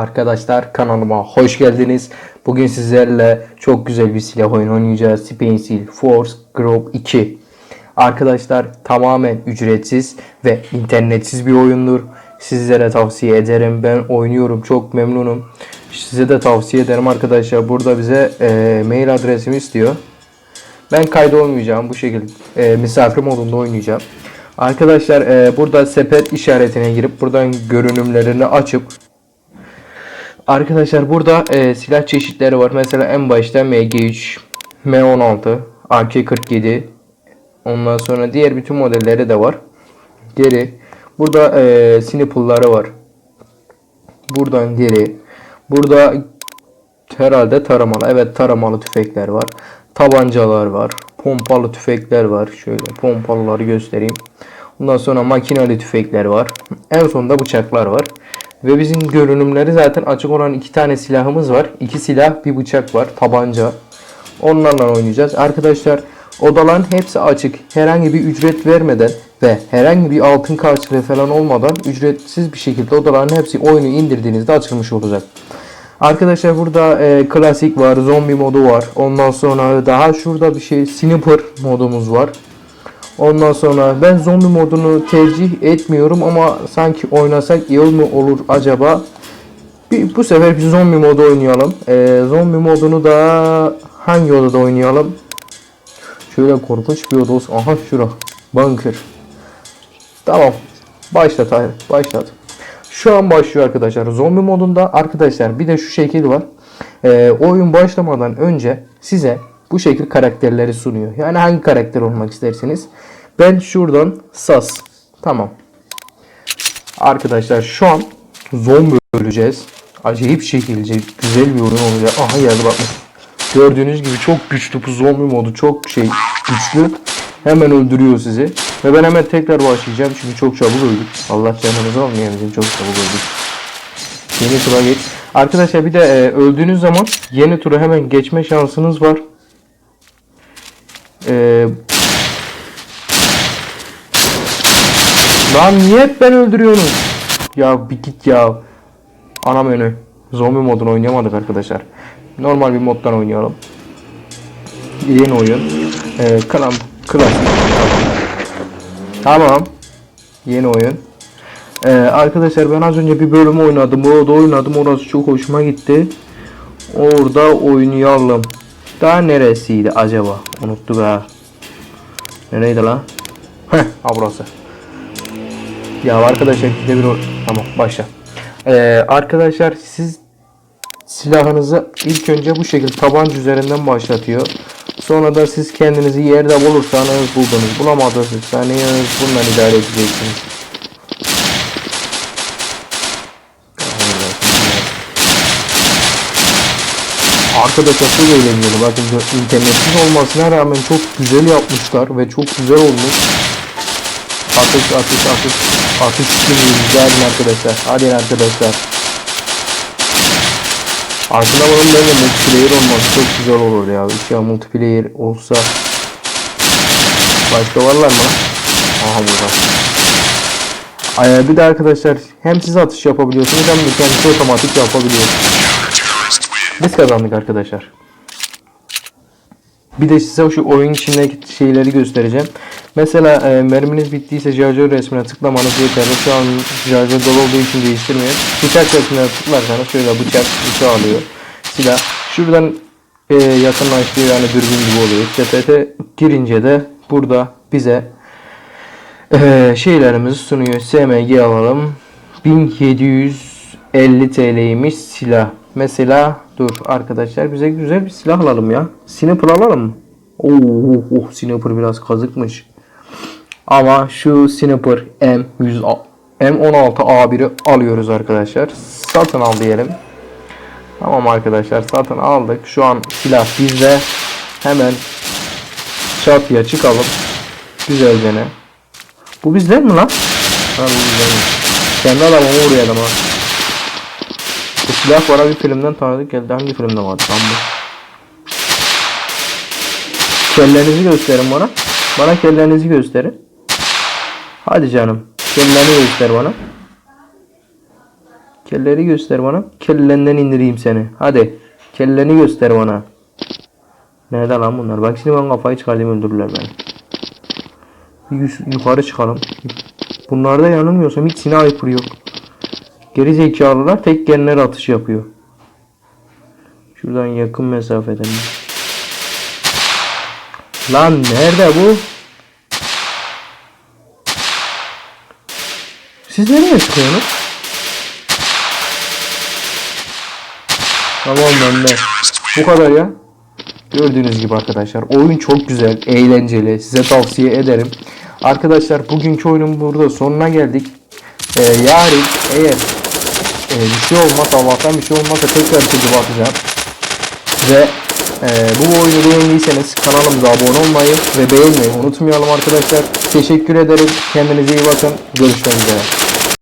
Arkadaşlar kanalıma hoş geldiniz. Bugün sizlerle çok güzel bir silah oyunu oynayacağız. Spencil Force Group 2. Arkadaşlar tamamen ücretsiz ve internetsiz bir oyundur. Sizlere tavsiye ederim. Ben oynuyorum çok memnunum. Size de tavsiye ederim arkadaşlar. Burada bize e, mail adresimi istiyor. Ben kaydolmayacağım. Bu şekilde e, misafir modunda oynayacağım. Arkadaşlar e, burada sepet işaretine girip buradan görünümlerini açıp Arkadaşlar burada e, silah çeşitleri var. Mesela en başta MG3, M16, AK-47. Ondan sonra diğer bütün modelleri de var. Geri. Burada e, sniper'ları var. Buradan geri. Burada herhalde taramalı. Evet taramalı tüfekler var. Tabancalar var. Pompalı tüfekler var. Şöyle pompalıları göstereyim. Ondan sonra makinalı tüfekler var. En sonunda bıçaklar var. Ve bizim görünümleri zaten açık olan iki tane silahımız var. İki silah, bir bıçak var. Tabanca. Onlarla oynayacağız. Arkadaşlar odaların hepsi açık. Herhangi bir ücret vermeden ve herhangi bir altın karşılığı falan olmadan ücretsiz bir şekilde odaların hepsi oyunu indirdiğinizde açılmış olacak. Arkadaşlar burada e, klasik var, zombi modu var. Ondan sonra daha şurada bir şey sniper modumuz var. Ondan sonra ben zombi modunu tercih etmiyorum ama sanki oynasak iyi mi olur acaba? Bir, bu sefer bir zombi modu oynayalım. Ee, zombi modunu da hangi odada oynayalım? Şöyle korkunç bir oda olsun. Aha şura. Bunker. Tamam. Başlat hayır. Başlat. Şu an başlıyor arkadaşlar. Zombi modunda arkadaşlar bir de şu şekil var. Ee, oyun başlamadan önce size bu şekil karakterleri sunuyor. Yani hangi karakter olmak isterseniz. Ben şuradan sas. Tamam. Arkadaşlar şu an zombi öleceğiz. Acayip şekilde güzel bir oyun olacak. Aha geldi bakın. Gördüğünüz gibi çok güçlü bu zombi modu çok şey güçlü. Hemen öldürüyor sizi. Ve ben hemen tekrar başlayacağım çünkü çok çabuk öldük. Allah canımızı almayalım çok çabuk öldük. Yeni tura geç. Arkadaşlar bir de e, öldüğünüz zaman yeni tura hemen geçme şansınız var. E, Lan niye hep ben öldürüyorsunuz? Ya bir git ya. Ana menü. Zombi modunu oynayamadık arkadaşlar. Normal bir moddan oynayalım. Yeni oyun. Ee, klam, klasik. Tamam. Yeni oyun. Ee, arkadaşlar ben az önce bir bölüm oynadım. Orada oynadım. Orası çok hoşuma gitti. Orada oynayalım. Daha neresiydi acaba? Unuttuk ha. Nereydi lan? Heh, ha burası. Ya arkadaşlar bir o- tamam başla. Ee, arkadaşlar siz silahınızı ilk önce bu şekilde tabanca üzerinden başlatıyor. Sonra da siz kendinizi yerde bulursanız buldunuz. Bulamadınız bundan idare edeceksiniz. Arkadaşlar çok eğlenceli. Bakın internetsiz olmasına rağmen çok güzel yapmışlar ve çok güzel olmuş. Atış atış atış atış rica edin arkadaşlar. Hadi arkadaşlar. Aslında bunun böyle multiplayer olması çok güzel olur ya. Hiç ya multiplayer olsa. Başka varlar mı? Aha burada. Ay, bir de arkadaşlar hem siz atış yapabiliyorsunuz hem de kendisi otomatik yapabiliyor. Biz kazandık arkadaşlar. Bir de size şu oyun içindeki şeyleri göstereceğim. Mesela e, merminiz bittiyse şarjör resmine tıklamanız yeterli. Şu an şarjör dolu olduğu için değiştirmiyor. Bıçak resmine tıklarsanız şöyle bıçak bıçağı alıyor. Silah. Şuradan e, yakınlaştırıyor yani dürbün gibi oluyor. Sepete girince de burada bize e, şeylerimizi sunuyor. SMG alalım. 1750 TL'ymiş silah. Mesela dur arkadaşlar bize güzel bir silah alalım ya. Sniper alalım mı? Oh, oh, oh sniper biraz kazıkmış. Ama şu sniper M100 M16A1'i alıyoruz arkadaşlar. Satın al diyelim. Tamam arkadaşlar satın aldık. Şu an silah bizde. Hemen çatıya çıkalım. Güzelce ne? Bu bizden mi lan? Ha bu bizden. Kendi adamımı vuruyordum ha. Bu silah bana bir filmden tanıdık geldi. Hangi filmde vardı lan bu? Kellerinizi gösterin bana. Bana kellerinizi gösterin. Hadi canım. Kellerini göster bana. Kelleri göster bana. Kellenden indireyim seni. Hadi. Kelleni göster bana. Nerede lan bunlar? Bak şimdi ben kafayı çıkarayım öldürürler beni. Yukarı çıkalım. Bunlarda yanılmıyorsam hiç sniper yok. Geri zekalılar tek genler atış yapıyor. Şuradan yakın mesafeden. Lan nerede bu? Siz nereye çıkıyorsunuz? Tamam ben de. Bu kadar ya. Gördüğünüz gibi arkadaşlar oyun çok güzel, eğlenceli. Size tavsiye ederim. Arkadaşlar bugünkü oyunun burada sonuna geldik. Ee, yarın eğer e, bir şey olmaz Allah'tan bir şey olmazsa tekrar çekip atacağım. Ve e, bu oyunu beğendiyseniz kanalımıza abone olmayı ve beğenmeyi unutmayalım arkadaşlar. Teşekkür ederim. Kendinize iyi bakın. Görüşmek üzere.